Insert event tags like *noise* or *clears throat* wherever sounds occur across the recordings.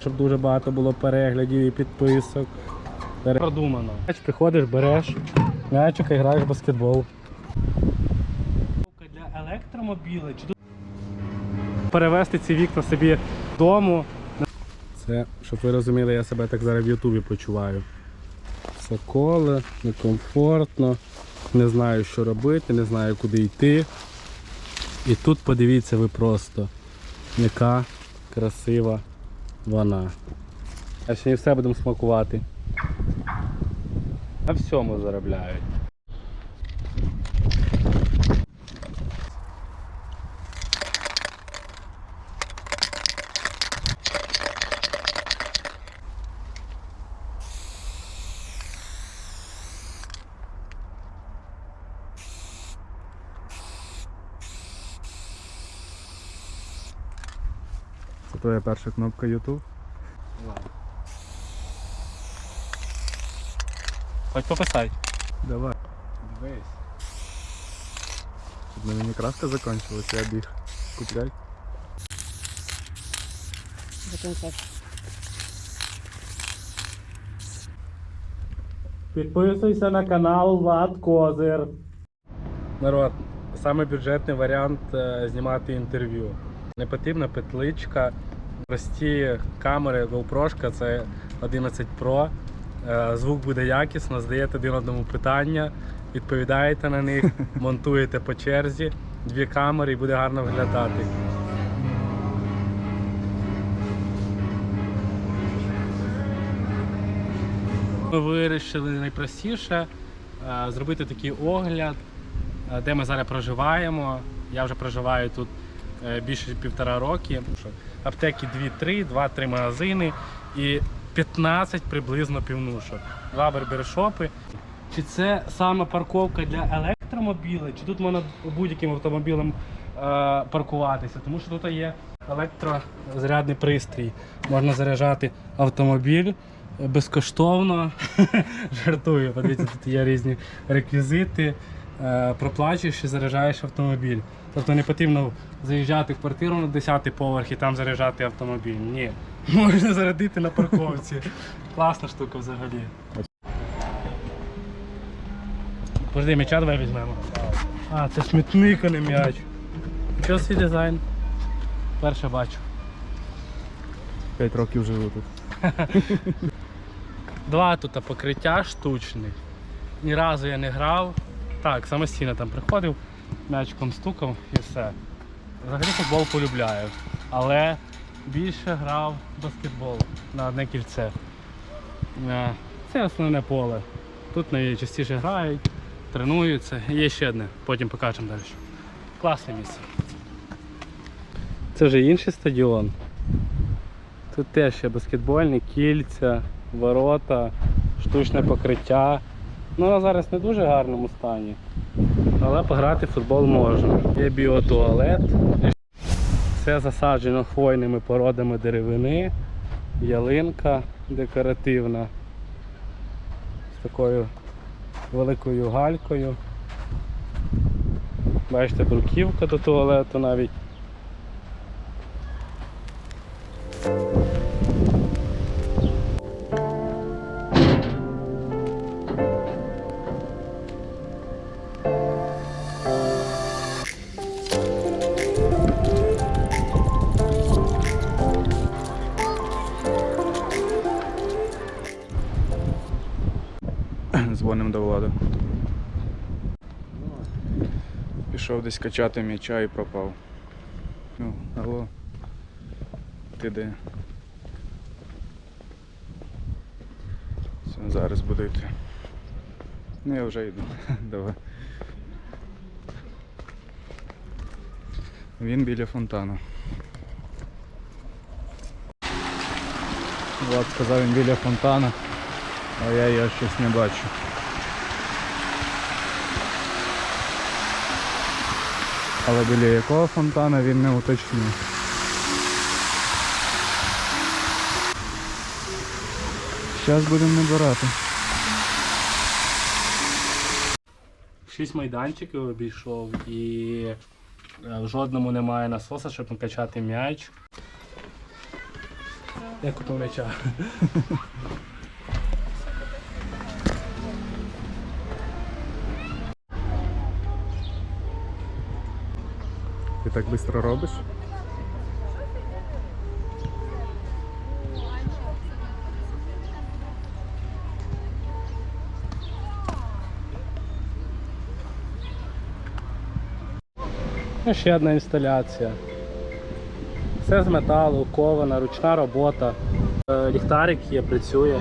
щоб дуже багато було переглядів і підписок. Продумано. Приходиш, береш м'ячик і граєш в баскетбол. Для електромобілів чи перевести ці вікна собі дому. Це, щоб ви розуміли, я себе так зараз в Ютубі почуваю. Все коле, некомфортно, не знаю, що робити, не знаю, куди йти. І тут подивіться ви просто, яка красива вона. А ще не все будемо смакувати. На всьому заробляють. Твоя перша кнопка YouTube. Хоч пописай. Давай. Дивись. Щоб на мені краска закінчилась, я біг. Купляй. Підписуйся на канал Влад Козир. Народ, саме бюджетний варіант е, знімати інтерв'ю. Не потрібна петличка. Прості камери GoPro, це 11 Pro. Е, Звук буде якісно, здаєте один одному питання, відповідаєте на них, *laughs* монтуєте по черзі, дві камери і буде гарно виглядати. Ми вирішили найпростіше е, зробити такий огляд, е, де ми зараз проживаємо. Я вже проживаю тут більше півтора роки. Аптеки 2-3, 2-3 магазини і 15 приблизно півнушок. Два барбершопи. Чи це саме парковка для електромобілів, чи тут можна будь-яким автомобілем е, паркуватися? Тому що тут є електрозарядний пристрій. Можна заряджати автомобіль безкоштовно. *laughs* Жартую, подивіться, тут є різні реквізити. Е, Проплачуєш і заряджаєш автомобіль. Тобто не потрібно заїжджати в квартиру на 10-й поверх і там заряджати автомобіль. Ні. *laughs* Можна зарядити на парковці. Класна штука взагалі. Подожди, м'яча давай візьмемо. А, це смітник, а не м'яч. Що свій дизайн? Перше бачу. 5 років живу тут. *laughs* Два тут покриття штучних. Ні разу я не грав. Так, самостійно там приходив, м'ячиком стукав і все. Взагалі футбол полюбляю. Але більше грав баскетбол на одне кільце. Е, Це основне поле. Тут найчастіше грають, тренуються. Є ще одне, потім покажемо далі. Класне місце. Це вже інший стадіон. Тут теж є баскетбольні кільця, ворота, штучне покриття. Ну, а зараз не дуже гарному стані. Але пограти в футбол можна. Є біотуалет. Все засаджено хвойними породами деревини, ялинка декоративна з такою великою галькою. Бачите, бруківка до туалету навіть. *clears throat* Дзвонимо до влади. Пішов десь качати м'яча і пропав. Ну, алло. Ти де? Все, зараз буду йти. Ну я вже йду. *laughs* Давай. Він біля фонтану. Влад сказав він біля фонтану, а я його щось не бачу. Але біля якого фонтана він не уточнив. Зараз будемо набирати. Шість майданчиків обійшов і е, в жодному немає насоса, щоб накачати м'яч. Я купив м'яча. *laughs* Ти так швидко робиш? Ну, ще одна інсталяція. Все з металу, кована, ручна робота. Е, Ліхтарик є, працює.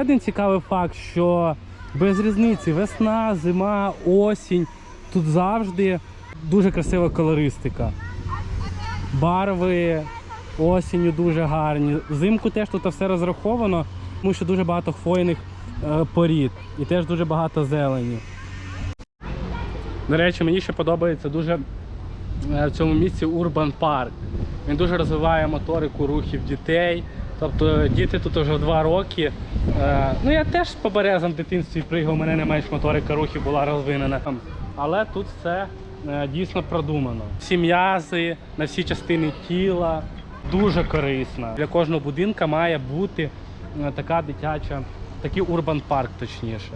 Один цікавий факт, що без різниці весна, зима, осінь. Тут завжди дуже красива колористика. Барви осінню дуже гарні. Взимку теж тут все розраховано, тому що дуже багато хвойних е, порід і теж дуже багато зелені. До речі, мені ще подобається дуже е, в цьому місці Урбан Парк. Він дуже розвиває моторику рухів дітей. Тобто діти тут вже два роки. Е, ну я теж по березам в дитинстві пригав, у мене не менш моторика рухів була розвинена. Але тут все е, дійсно продумано. Всі м'язи на всі частини тіла дуже корисно. Для кожного будинка має бути е, така дитяча, такий урбан парк, точніше.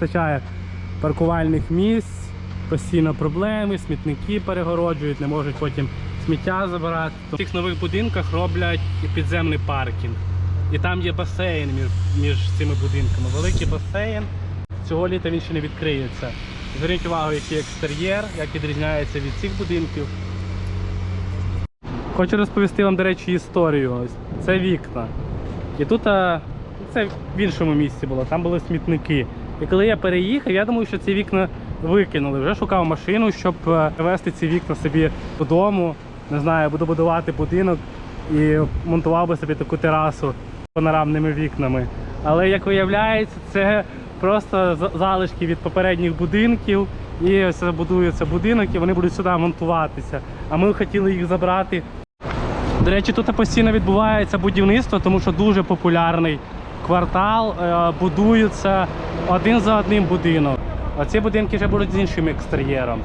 Вистачає паркувальних місць, постійно проблеми, смітники перегороджують, не можуть потім сміття забирати. В цих нових будинках роблять підземний паркінг. І там є басейн між, між цими будинками. Великий басейн. Цього літа він ще не відкриється. Зверніть увагу, який екстер'єр, як відрізняється від цих будинків. Хочу розповісти вам, до речі, історію. Це вікна. І тут це в іншому місці було, там були смітники. І коли я переїхав, я думав, що ці вікна викинули. Вже шукав машину, щоб е, привезти ці вікна собі додому. Не знаю, буду будувати будинок і монтував би собі таку терасу з панорамними вікнами. Але як виявляється, це просто залишки від попередніх будинків. І ось будується будинок, і вони будуть сюди монтуватися. А ми хотіли їх забрати до речі, тут постійно відбувається будівництво, тому що дуже популярний квартал. е, Будуються один за одним будинок. А ці будинки вже будуть з іншим екстер'єром.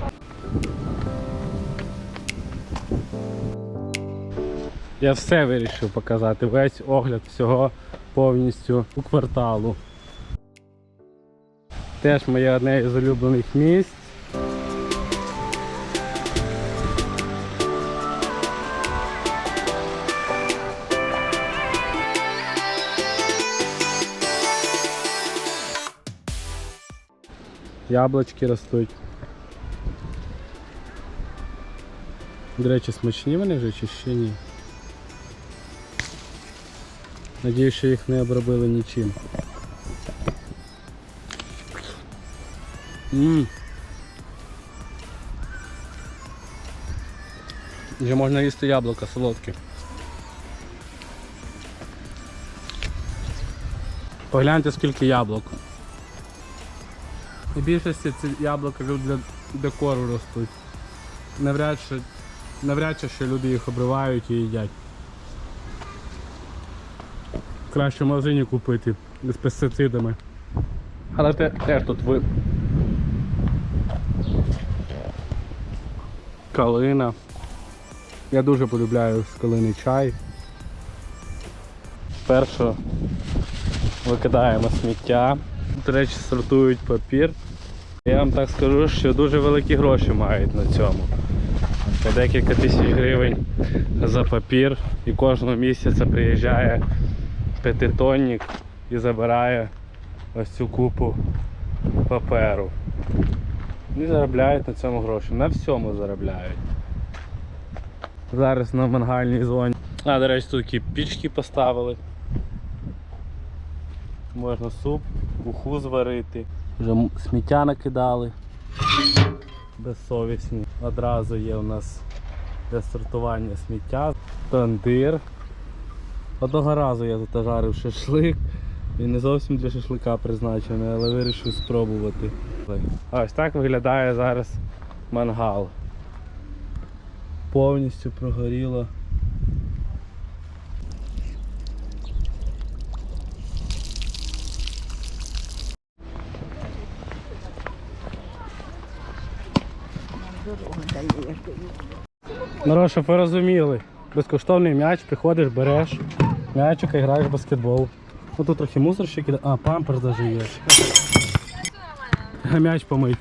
Я все вирішив показати, весь огляд всього повністю у кварталу. Теж моє одне із улюблених місць. Яблочки ростуть. До речі, смачні вони вже чи ще ні? Надіюсь, що їх не обробили нічим. Ммм. Вже можна їсти яблука солодкі. Погляньте скільки яблук. У більшості ці яблука для декору ростуть. Навряд чи навряд чи що люди їх обривають і їдять. Краще в магазині купити з пестицидами. Але те, теж тут ви. Калина. Я дуже полюбляю з калини чай. Перше викидаємо сміття. До речі, сортують папір. Я вам так скажу, що дуже великі гроші мають на цьому. По декілька тисяч гривень за папір і кожного місяця приїжджає п'ятитонник і забирає ось цю купу паперу. І заробляють на цьому гроші. На всьому заробляють. Зараз на мангальній зоні. А, до речі, тут пічки поставили. Можна суп, уху зварити. Вже сміття накидали. Безсовісні. Одразу є у нас для сортування сміття. Тандир. Одного разу я тут жарив шашлик. Він не зовсім для шашлика призначений, але вирішив спробувати. Ось так виглядає зараз мангал. Повністю прогоріло. Народ, щоб ви розуміли, безкоштовний м'яч, приходиш, береш м'ячика і граєш в баскетбол. Ну тут трохи мусорщик, іде. а памперс даже є. А М'яч помить.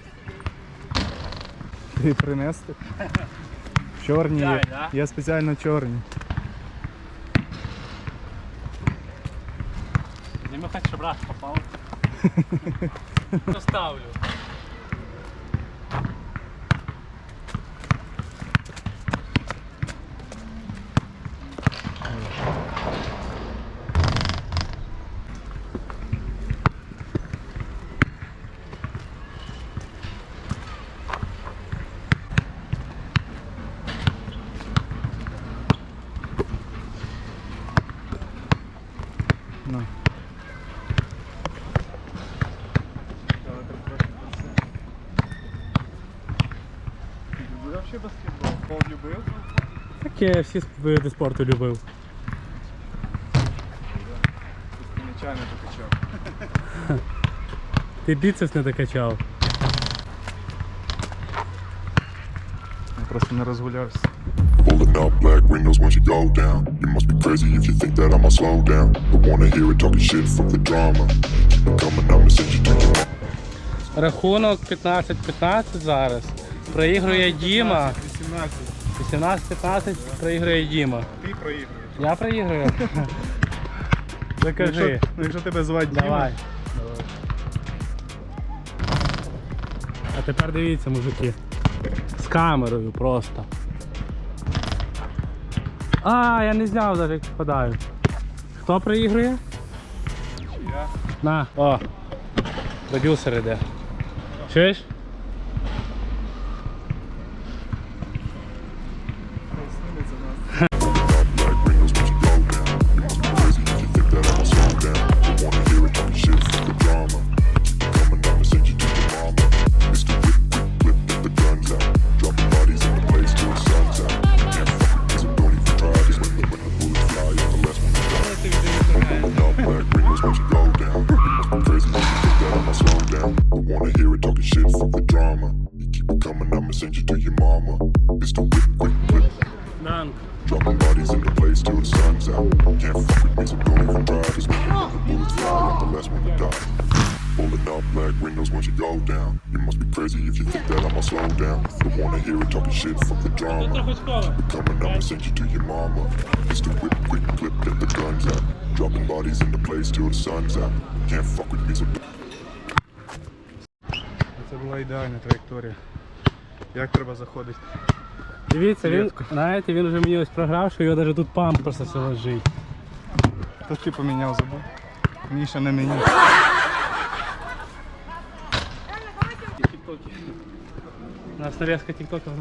Ти принести? Чорні є. Є спеціально чорні. Зніми хоч, щоб раз попав. *laughs* Поставлю. Ну. Любив взагалі баскетбол? Пол любив? Таке всі види спорту любив. Ти Нечайно покачав. Ти біцепс не докачав. Я просто не розгулявся. Pulling up black windows once you go down. You must be crazy if you think that I'ma slow down. Don't wanna hear it talking shit, fuck the drama. Keep it coming, I'ma send you to your Рахунок 15-15 зараз. Проігрує Діма. 18. 18-15 проігрує Діма. Ти проігруєш. Я проігрую. Докажи. *laughs* Якщо, ну, якщо тебе звати Діма, Давай. А тепер дивіться, мужики. З камерою просто. А, я не зняв навіть як попадаю. Хто проігрує? я На, о. Продюсер іде. Чуєш? Hear it talking shit, fuck the drama. Coming, I'ma send you to your mama. Mr. Whip, quick clip, get the guns out. Dropping bodies in the place till the sun's out. Can't fuck with me, so Це була ідеальна траєкторія. Як треба заходити? Дивіться, він, знаєте, він вже мені ось програв, що його навіть тут памперс ось лежить. То ти поміняв забув. Мені ще не мені. У нас нарезка тіктоків.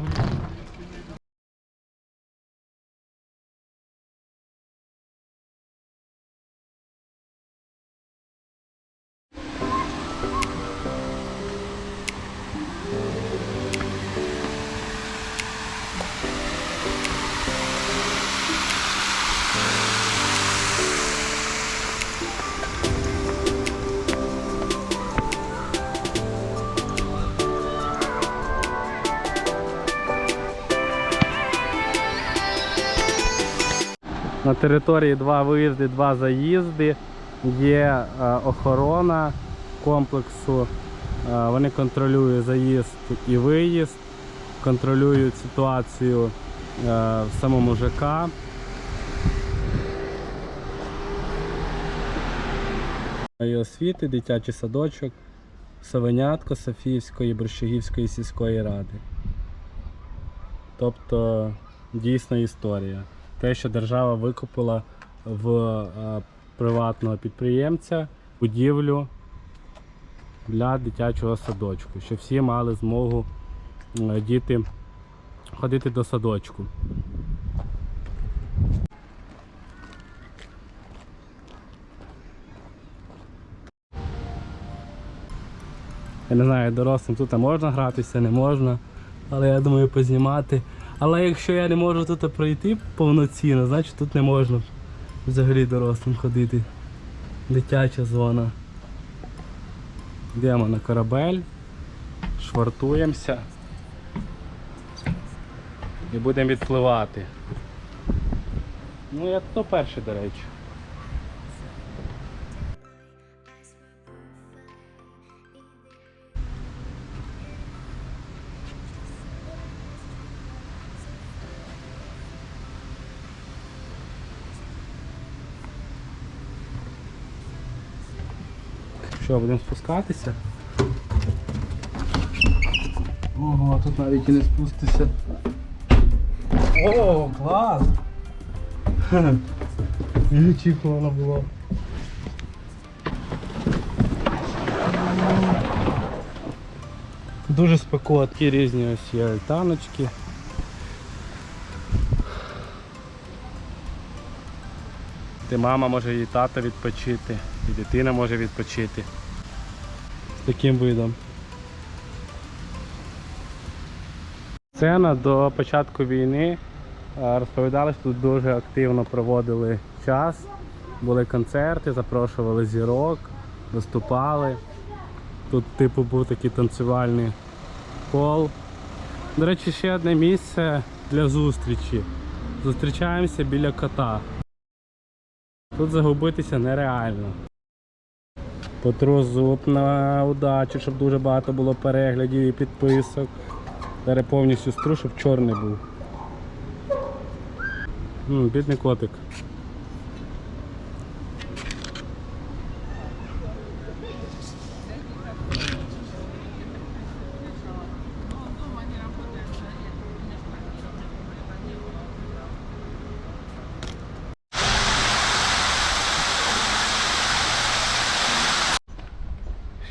На території два виїзди, два заїзди. Є е, охорона комплексу. Е, Вони контролюють заїзд і виїзд, контролюють ситуацію е, в самому ЖК. І освіти, дитячий садочок, Савенятко Софіївської Борщагівської сільської ради. Тобто дійсна історія. Те, що держава викупила в е, приватного підприємця будівлю для дитячого садочку, щоб всі мали змогу е, діти ходити до садочку. Я не знаю, дорослим тут можна гратися, не можна. Але я думаю познімати. Але якщо я не можу тут пройти повноцінно, значить тут не можна взагалі дорослим ходити. Дитяча зона. Йдемо на корабель, швартуємося і будемо відпливати. Ну я то перший, до речі. Що, будемо спускатися? Ого, тут навіть і не спустися. О, клас! *laughs* Не очікувано було. Дуже спекоткі різні ось є альтаночки. Де мама може і тата відпочити, і дитина може відпочити. Таким видом. Сцена до початку війни е, розповідали, що тут дуже активно проводили час. Були концерти, запрошували зірок, виступали. Тут типу був такий танцювальний кол. До речі, ще одне місце для зустрічі. Зустрічаємося біля кота. Тут загубитися нереально. Потру зуб на удачу, щоб дуже багато було переглядів і підписок. Зараз повністю стру, щоб чорний був. М, бідний котик.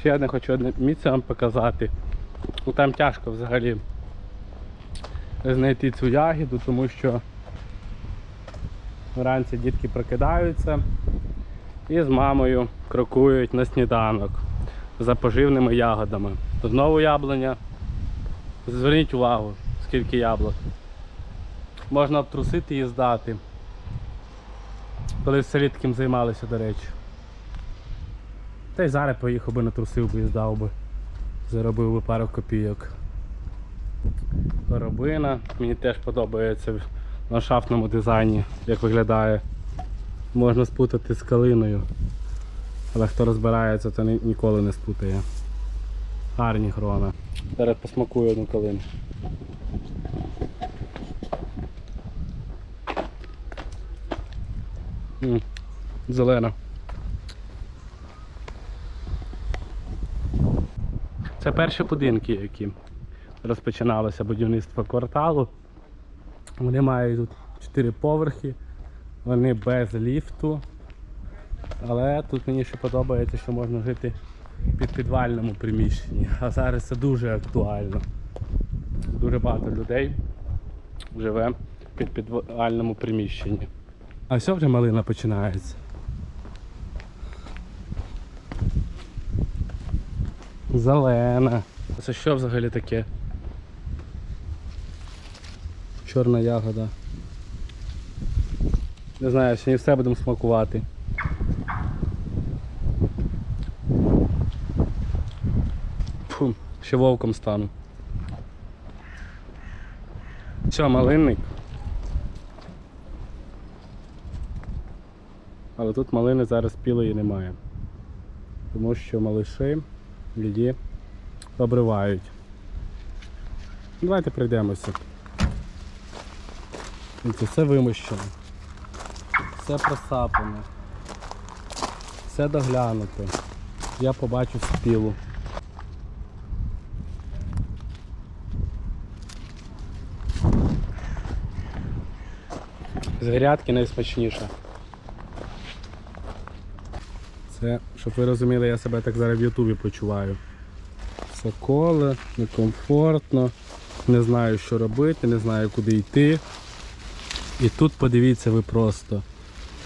Ще одне хочу одне місце вам показати. Ну, Там тяжко взагалі знайти цю ягіду, тому що вранці дітки прокидаються і з мамою крокують на сніданок за поживними ягодами. Знову яблуня. Зверніть увагу, скільки яблук. Можна обтрусити і здати. Коли в селі таким займалися, до речі. Та й зараз поїхав би натрусив би і здав би. Заробив би пару копійок. Коробина. Мені теж подобається в ландшафтному дизайні, як виглядає. Можна спутати з калиною. Але хто розбирається, то ні- ніколи не спутає. Гарні грона. Зараз посмакую одну калину. М, Зелена. Це перші будинки, які розпочиналося будівництво кварталу. Вони мають тут 4 поверхи, вони без ліфту. Але тут мені ще подобається, що можна жити в підпідвальному приміщенні. А зараз це дуже актуально. Дуже багато людей живе в підпідвальному приміщенні. А все вже малина починається. Зелена. Це що взагалі таке? Чорна ягода. Не знаю, сьогодні все будемо смакувати. Фу, ще вовком стану. Що, малинник? але тут малини зараз спілої немає. Тому що малиші її обривають. Давайте пройдемося. Дивіться, все вимощено. Все просапане. Все доглянуто. Я побачив спілу. З грядки найсмачніше. Це, щоб ви розуміли, я себе так зараз в Ютубі почуваю. Все коле, некомфортно, не знаю, що робити, не знаю, куди йти. І тут подивіться ви просто,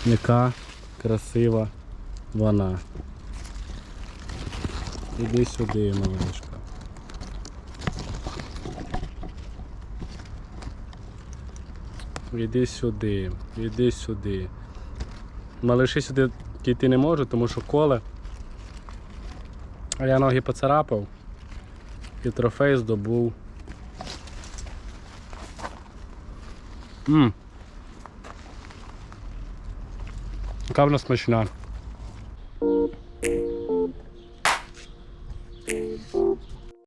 яка красива вона. Іди сюди, малишка. Іди сюди, іди сюди. Малиші сюди йти не можу, тому що коле. Я ноги поцарапав і трофей здобув. Мм. Яка вона смачна.